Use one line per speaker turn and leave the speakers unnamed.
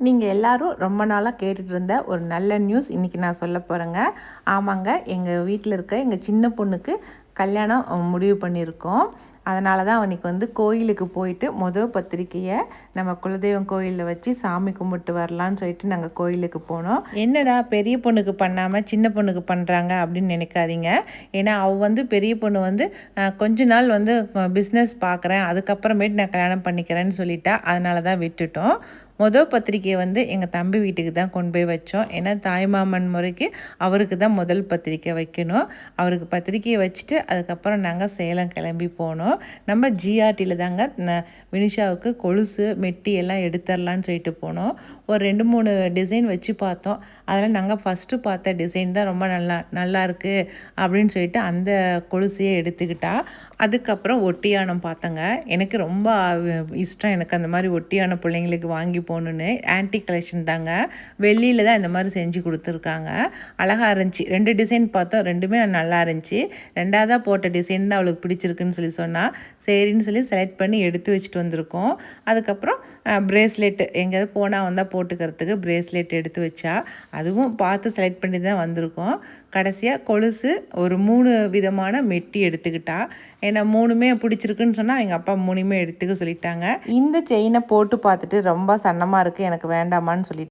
நீங்கள் எல்லோரும் ரொம்ப நாளாக கேட்டுட்டு இருந்த ஒரு நல்ல நியூஸ் இன்றைக்கி நான் சொல்ல போகிறேங்க ஆமாங்க எங்கள் வீட்டில் இருக்க எங்கள் சின்ன பொண்ணுக்கு கல்யாணம் முடிவு பண்ணியிருக்கோம். அதனால தான் அவனுக்கு வந்து கோயிலுக்கு போயிட்டு முதல் பத்திரிக்கையை நம்ம குலதெய்வம் கோயிலில் வச்சு சாமி கும்பிட்டு வரலான்னு சொல்லிட்டு நாங்கள் கோயிலுக்கு போனோம். என்னடா பெரிய பொண்ணுக்கு பண்ணாமல் சின்ன பொண்ணுக்கு பண்ணுறாங்க அப்படின்னு நினைக்காதீங்க. ஏன்னா அவள் வந்து பெரிய பொண்ணு வந்து கொஞ்ச நாள் வந்து பிஸ்னஸ் பார்க்குறேன் அதுக்கப்புறமேட்டு நான் கல்யாணம் பண்ணிக்கிறேன்னு சொல்லிட்டா அதனால தான் விட்டுட்டோம். முதல் பத்திரிக்கையை வந்து எங்கள் தம்பி வீட்டுக்கு தான் கொண்டு போய் வச்சோம். ஏன்னா தாய்மாமன் முறைக்கு அவருக்கு தான் முதல் பத்திரிக்கை வைக்கணும். அவருக்கு பத்திரிக்கையை வச்சுட்டு அதுக்கப்புறம் நாங்கள் சேலம் கிளம்பி போனோம். நம்ம ஜிஆர்டியில் தாங்க ந- வினிஷாவுக்கு கொலுசு மெட்டி எல்லாம் எடுத்துடலான்னு சொல்லிட்டு போனோம். ஒரு ரெண்டு மூணு டிசைன் வச்சு பார்த்தோம். அதில் நாங்கள் ஃபஸ்ட்டு பார்த்த டிசைன் தான் ரொம்ப நல்லா நல்லாருக்கு அப்படின்னு சொல்லிட்டு அந்த கொலுசையே எடுத்துக்கிட்டா. அதுக்கப்புறம் ஒட்டியானம் பார்த்தங்க. எனக்கு ரொம்ப இஷ்டம் எனக்கு அந்த மாதிரி ஒட்டியான பிள்ளைங்களுக்கு வாங்கி போகணுன்னு. ஆன்டி கலெக்ஷன் தாங்க. வெள்ளியில் தான் இந்த மாதிரி செஞ்சு கொடுத்துருக்காங்க. அழகாக இருந்துச்சு. ரெண்டு டிசைன் பார்த்தோம். ரெண்டுமே நல்லா இருந்துச்சு. ரெண்டாவதாக போட்ட டிசைன் தான் அவளுக்கு பிடிச்சிருக்குன்னு சொல்லி சொன்னால் சரின்னு சொல்லி செலக்ட் பண்ணி எடுத்து வச்சுட்டு வந்திருக்கோம். அதுக்கப்புறம் ப்ரேஸ்லெட்டு எங்கேயாவது போனால் வந்தால் போட்டுக்கிறதுக்கு ப்ரேஸ்லெட் எடுத்து வச்சா அதுவும் பார்த்து செலக்ட் பண்ணி தான் வந்திருக்கோம். கடைசியாக கொலுசு ஒரு மூணு விதமான மெட்டி எடுத்துக்கிட்டா. ஏன்னா மூணுமே பிடிச்சிருக்குன்னு சொன்னால் எங்கள் அப்பா மூணுமே எடுத்துக்க சொல்லிட்டாங்க. இந்த செயினை போட்டு பார்த்துட்டு ரொம்ப சன்னமாக இருக்குது எனக்கு வேண்டாமான்னு சொல்லிட்டு